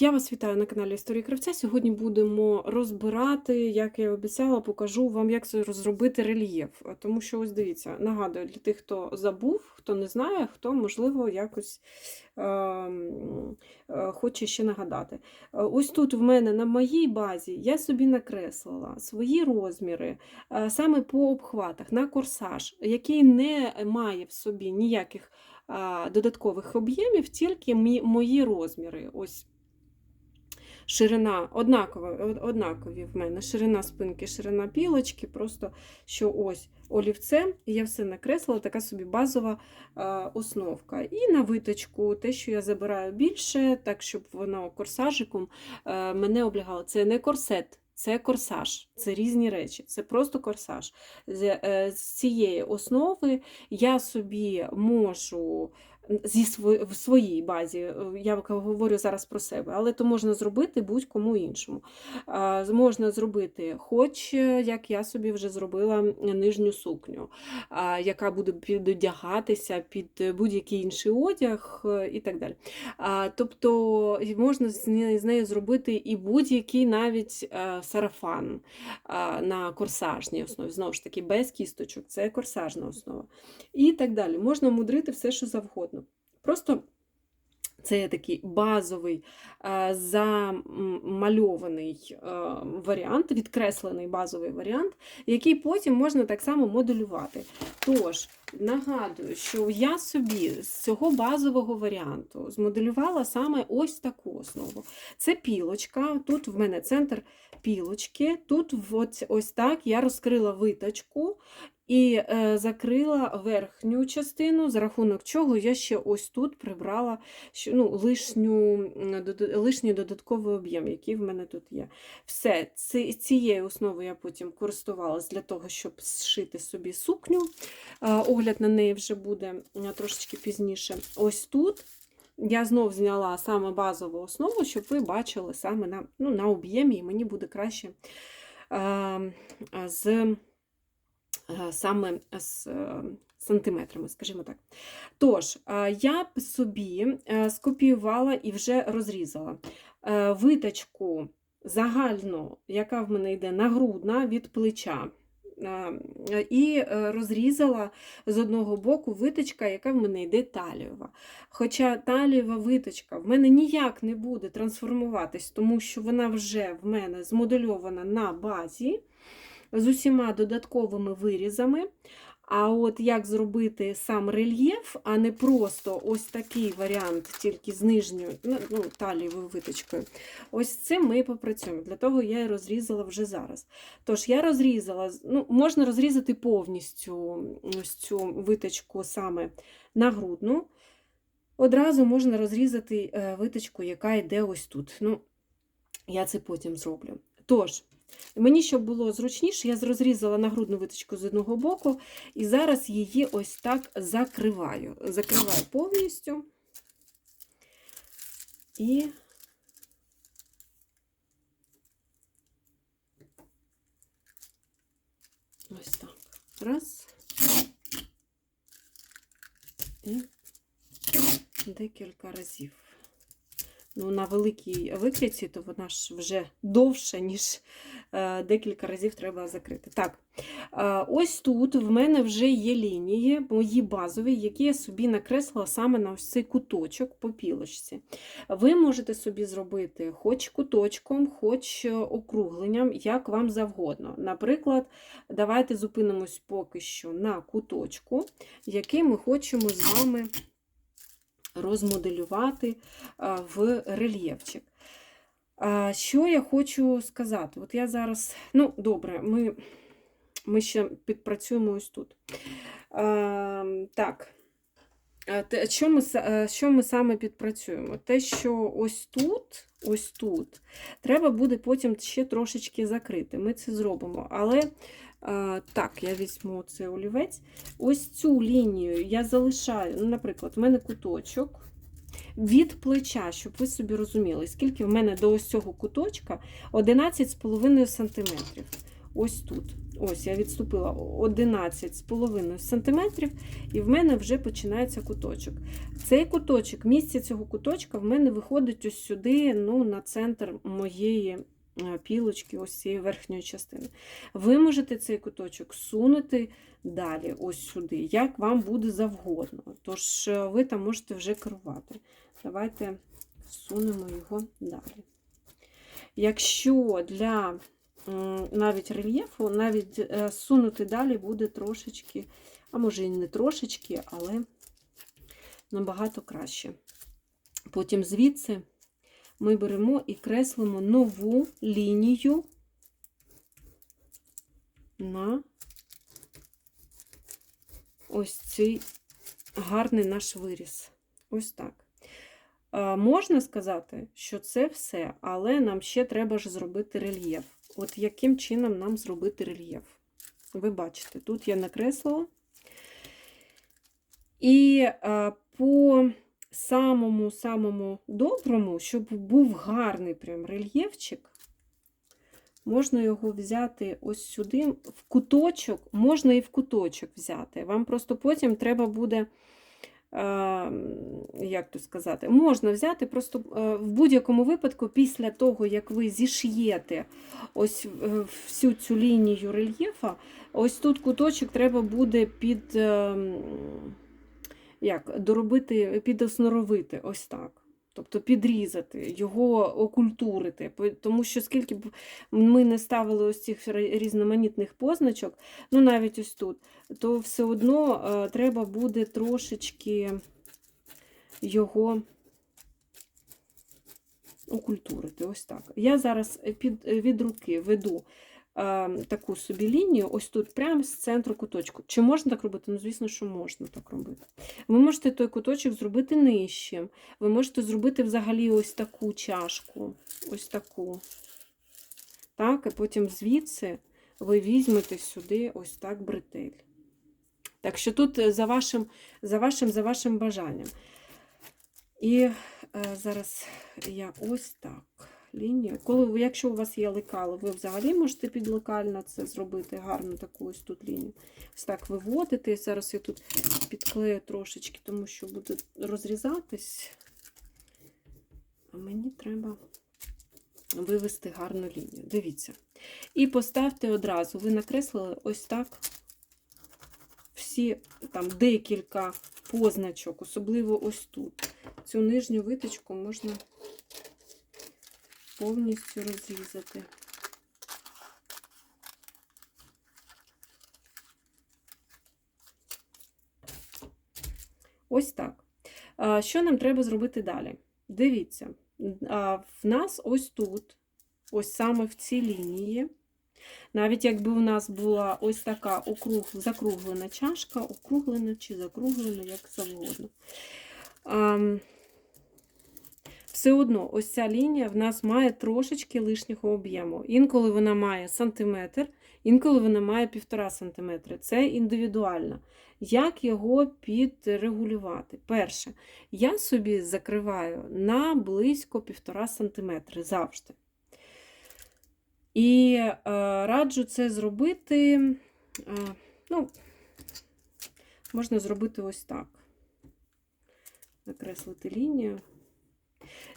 Я вас вітаю на каналі Історії Кравця. Сьогодні будемо розбирати, як я обіцяла, покажу вам, як розробити рельєф. Тому що, ось дивіться, нагадую для тих, хто забув, хто не знає, хто, можливо, якось е, е, хоче ще нагадати. Е, Ось тут в мене на моїй базі я собі накреслила свої розміри е, саме по обхватах на корсаж, який не має в собі ніяких додаткових об'ємів, тільки мої розміри. Ось ширина однакова, однакові в мене ширина спинки, ширина пілочки, просто що ось олівцем, і я все накреслила, така собі базова основка. І на виточку те, що я забираю більше, так щоб воно корсажиком мене облягало. Це не корсет. Це корсаж, це різні речі, це просто корсаж. З, е, цієї основи я собі можу зі в своїй базі, е, я говорю зараз про себе, але то можна зробити будь-кому іншому. Можна зробити, хоч е, як я собі вже зробила нижню сукню, яка буде підодягатися під будь-який інший одяг е, і так далі. Тобто можна з нею, зробити і будь-який навіть сарафан на корсажній основі. Знову ж таки, без кісточок, це корсажна основа. І так далі. Можна мудрити все, що завгодно. Просто це такий базовий, е, замальований е, варіант, відкреслений базовий варіант, який потім можна так само моделювати. Тож, нагадую, що я собі з цього базового варіанту змоделювала саме ось таку основу. Це пілочка, тут в мене центр пілочки, тут ось так я розкрила виточку і е, закрила верхню частину, за рахунок чого я ще ось тут прибрала ну, лишню, лишній додатковий об'єм, який в мене тут є. Все, ці- цією основою я потім користувалась для того, щоб зшити собі сукню. Е, Огляд на неї вже буде е, трошечки пізніше. Ось тут. Я знов зняла саме базову основу, щоб ви бачили саме на, ну, на об'ємі, і мені буде краще е, з саме з е, сантиметрами, скажімо так. Тож, е, я б собі е, скопіювала і вже розрізала е, виточку загальну, яка в мене йде нагрудна від плеча. е, І е, розрізала з одного боку виточка, яка в мене йде талієва. Хоча талієва виточка в мене ніяк не буде трансформуватись, тому що вона вже в мене змодельована на базі з усіма додатковими вирізами. А от як зробити сам рельєф, а не просто ось такий варіант, тільки з нижньою ну, ну, талієвою виточкою. Ось цим ми і попрацюємо. Для того я і розрізала вже зараз. Тож я розрізала, ну, можна розрізати повністю ось цю виточку саме на грудну. Одразу можна розрізати е, виточку, яка йде ось тут. Ну, я це потім зроблю. Тож, мені, щоб було зручніше, я розрізала нагрудну виточку з одного боку, і зараз її ось так закриваю. Закриваю повністю. І ось так. Раз. І декілька разів. Ну, на великій викрійці, то вона ж вже довша, ніж е, декілька разів треба закрити. Так, е, ось тут в мене вже є лінії, мої базові, які я собі накреслила саме на ось цей куточок по пілочці. Ви можете собі зробити хоч куточком, хоч е, округленням, як вам завгодно. Наприклад, давайте зупинимось поки що на куточку, який ми хочемо з вами розмоделювати в рельєфчик. Що я хочу сказати? От я зараз, ну, добре, ми, ми ще підпрацюємо ось тут. Так. Що ми, е, що ми саме підпрацюємо? Те, що ось тут, ось тут, треба буде потім ще трошечки закрити. Ми це зробимо. Але так, я візьму цей олівець. Ось цю лінію я залишаю, ну, наприклад, в мене куточок від плеча, щоб ви собі розуміли, скільки в мене до ось цього куточка 11,5 см. Ось тут. Ось, я відступила 11,5 см, і в мене вже починається куточок. Цей куточок, місце цього куточка в мене виходить ось сюди, ну, на центр моєї пілочки, ось цієї верхньої частини. Ви можете цей куточок сунути далі, ось сюди, як вам буде завгодно. Тож е, ви там можете вже керувати. Давайте сунемо його далі. Якщо для навіть рельєфу, навіть е, сунути далі буде трошечки, а може і не трошечки, але набагато краще. Потім звідси ми беремо і креслимо нову лінію на ось цей гарний наш виріс. Ось так. Можна сказати, що це все, але нам ще треба ж зробити рельєф. От яким чином нам зробити рельєф? Ви бачите, тут я накреслила. І по самому-самому доброму, щоб був гарний прям рельєфчик, можна його взяти ось сюди, в куточок, можна і в куточок взяти. Вам просто потім треба буде е, як то сказати, можна взяти просто е, в будь-якому випадку, після того, як ви зіш'єте ось е, всю цю лінію рельєфа, ось тут куточок треба буде під, е, м, як, доробити, підосноровити, ось так. Тобто підрізати, його окультурити. Тому що скільки б ми не ставили ось цих різноманітних позначок, ну навіть ось тут, то все одно е, треба буде трошечки його окультурити. Ось так. Я зараз під, від руки веду таку собі лінію, ось тут, прямо з центру куточку. Чи можна так робити? Ну, звісно, що можна так робити. Ви можете той куточок зробити нижчим. Ви можете зробити взагалі ось таку чашку. Ось таку. Так, і потім звідси ви візьмете сюди ось так бретель. Так що тут е, за вашим, за вашим, за вашим бажанням. І е, зараз я ось так лінію. Коли, якщо у вас є лекало, ви взагалі можете підлекально це зробити, гарну таку ось тут лінію. Ось так виводити. Зараз я тут підклею трошечки, тому що буде розрізатись. А мені треба вивести гарну лінію. Дивіться. І поставте одразу, ви накреслили ось так всі там декілька позначок, особливо ось тут. Цю нижню виточку можна повністю розрізати. Ось так. Що нам треба зробити далі? Дивіться, в нас ось тут, ось саме в цій лінії, навіть якби у нас була ось така округ, закруглена чашка, округлена чи закруглена, як завгодно. Все одно, ось ця лінія в нас має трошечки лишнього об'єму. Інколи вона має сантиметр, інколи вона має півтора сантиметри. Це індивідуально. Як його підрегулювати? Перше, я собі закриваю на близько півтора сантиметри завжди. І е, раджу це зробити, е, ну, можна зробити ось так. Накреслити лінію.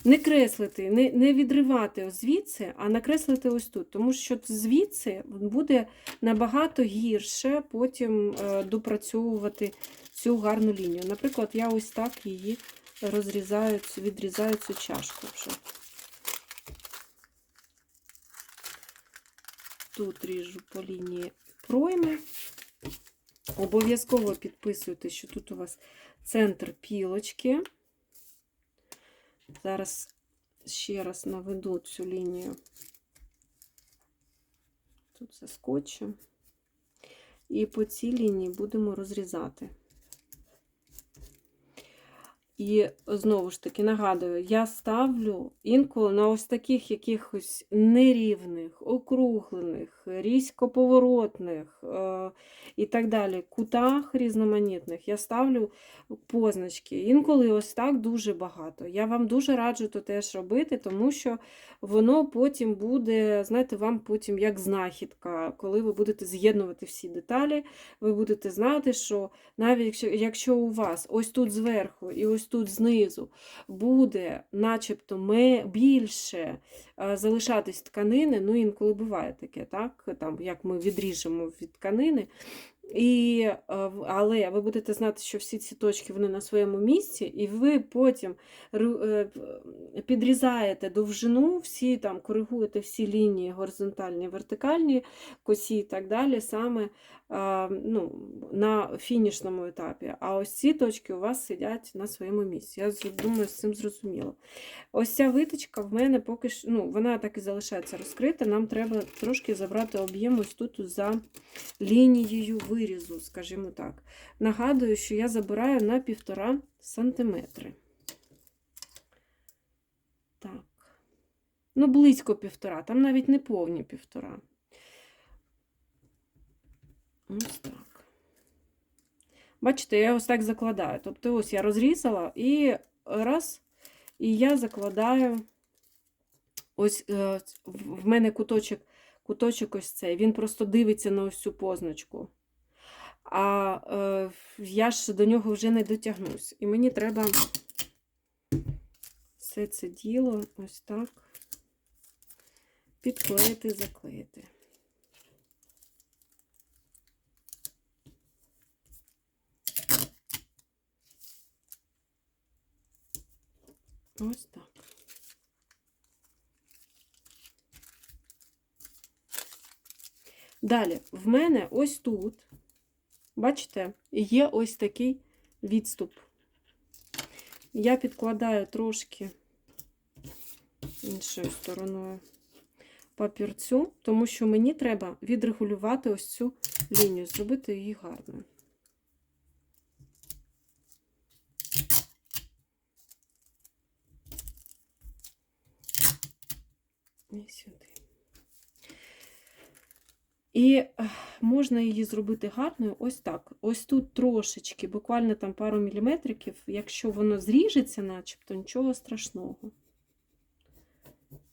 Не креслити, не, не відривати звідси, а накреслити ось тут. Тому що звідси буде набагато гірше потім е, допрацьовувати цю гарну лінію. Наприклад, я ось так її розрізаю, відрізаю цю чашку вже. Тут ріжу по лінії пройми. Обов'язково підписуйте, що тут у вас центр пілочки. Зараз ще раз наведу цю лінію. Тут заскочу. І по цій лінії будемо розрізати. І знову ж таки нагадую, я ставлю інколи на ось таких якихось нерівних, округлених, різкоповоротних е, і так далі, кутах різноманітних я ставлю позначки. Інколи ось так дуже багато. Я вам дуже раджу то теж робити, тому що воно потім буде, знаєте, вам потім як знахідка, коли ви будете з'єднувати всі деталі, ви будете знати, що навіть якщо, якщо у вас ось тут зверху і ось тут знизу буде начебто ми більше е, залишатись тканини, ну інколи буває таке, так? Там, як ми відріжемо від тканини. І, е, але ви будете знати, що всі ці точки вони на своєму місці, і ви потім е, підрізаєте довжину, всі там коригуєте всі лінії горизонтальні, вертикальні, косі і так далі, саме ну, на фінішному етапі. А ось ці точки у вас сидять на своєму місці. Я думаю, з цим зрозуміло. Ось ця виточка в мене поки що, ну, вона так і залишається розкрита. Нам треба трошки забрати об'єм ось тут за лінією вирізу, скажімо так. Нагадую, що я забираю на півтора сантиметри. Так. Ну, близько півтора, там навіть не повні півтора. Ось так. Бачите, я ось так закладаю. Тобто, ось я розрізала і раз, і я закладаю ось е, в мене куточок, куточок ось цей. Він просто дивиться на ось цю позначку. А е, я ж до нього вже не дотягнусь. І мені треба все це діло ось так підклеїти, заклеїти. Ось так. Далі, в мене ось тут, бачите, є ось такий відступ. Я підкладаю трошки іншою стороною папірцю, тому що мені треба відрегулювати ось цю лінію, зробити її гарною. І сюди. І можна її зробити гарною ось так. Ось тут трошечки, буквально там пару міліметриків, якщо воно зріжеться, начебто, нічого страшного.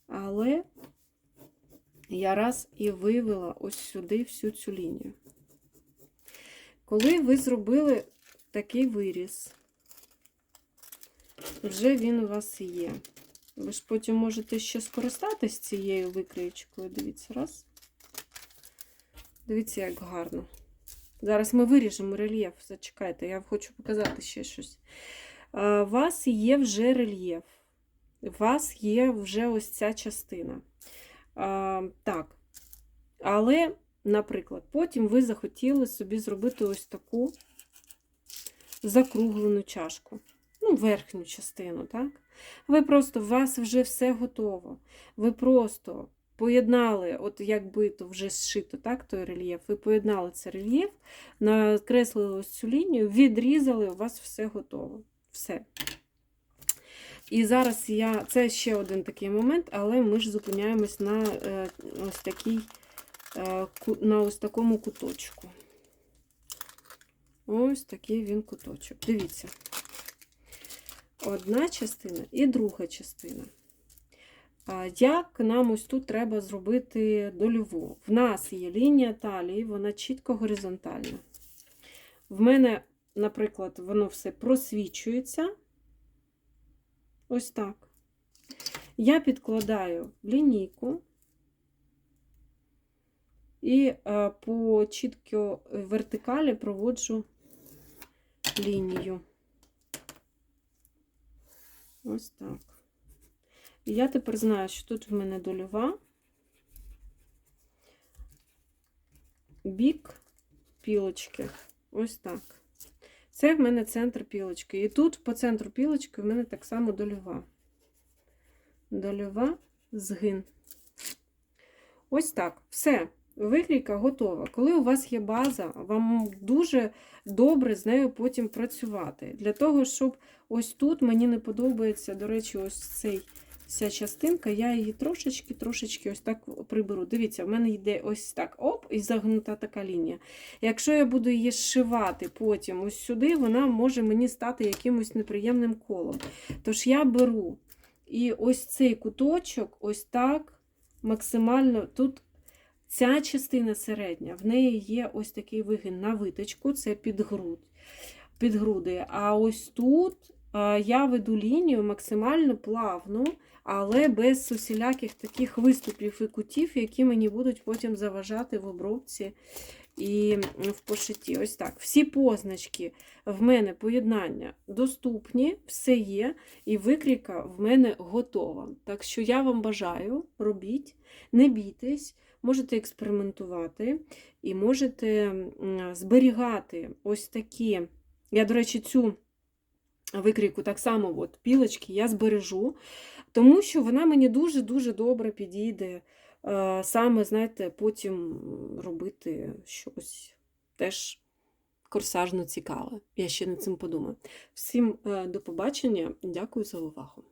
Але я раз і вивела ось сюди всю цю лінію. Коли ви зробили такий виріз, вже він у вас є. Ви ж потім можете ще скористатись цією викриючкою. Дивіться, раз. Дивіться, як гарно. Зараз ми виріжемо рельєф. Зачекайте, я хочу показати ще щось. У вас є вже рельєф. У вас є вже ось ця частина. А, так. Але, наприклад, потім ви захотіли собі зробити ось таку закруглену чашку. Ну, верхню частину, так? Ви просто, у вас вже все готово. Ви просто поєднали, от якби то вже зшито, так, той рельєф, ви поєднали цей рельєф, накреслили ось цю лінію, відрізали, у вас все готово. Все. І зараз я. Це ще один такий момент, але ми ж зупиняємось на е, ось такій, е, на ось такому куточку. Ось такий він куточок. Дивіться. Одна частина і друга частина. Як нам ось тут треба зробити дольову? В нас є лінія талії, вона чітко горизонтальна. В мене, наприклад, воно все просвічується. Ось так. Я підкладаю лінійку і е, по чітко вертикалі проводжу лінію. Ось так. І я тепер знаю, що тут в мене дольова, бік пілочки. Ось так. Це в мене центр пілочки. І тут по центру пілочки в мене так само дольова. Дольова, згин. Ось так. Все. викрійка готова. Коли у вас є база, вам дуже добре з нею потім працювати. Для того, щоб ось тут мені не подобається, до речі, ось цей. Ця частинка, я її трошечки-трошечки ось так приберу. Дивіться, в мене йде ось так оп, і загнута така лінія. Якщо я буду її зшивати потім ось сюди, вона може мені стати якимось неприємним колом. Тож я беру і ось цей куточок, ось так максимально тут. Ця частина середня, в неї є ось такий вигин на виточку, це під груд, під груди. А ось тут я веду лінію максимально плавно, але без усіляких таких виступів і кутів, які мені будуть потім заважати в обробці і в пошитті. Ось так. Всі позначки в мене поєднання доступні, все є, і викрійка в мене готова. Так що я вам бажаю, робіть, не бійтесь, можете експериментувати і можете зберігати ось такі. Я, до речі, цю викрійку так само, от, пілочки, я збережу, тому що вона мені дуже-дуже добре підійде. Саме, знаєте, потім робити щось теж корсажно цікаве. Я ще над цим подумаю. Всім е, до побачення, дякую за увагу.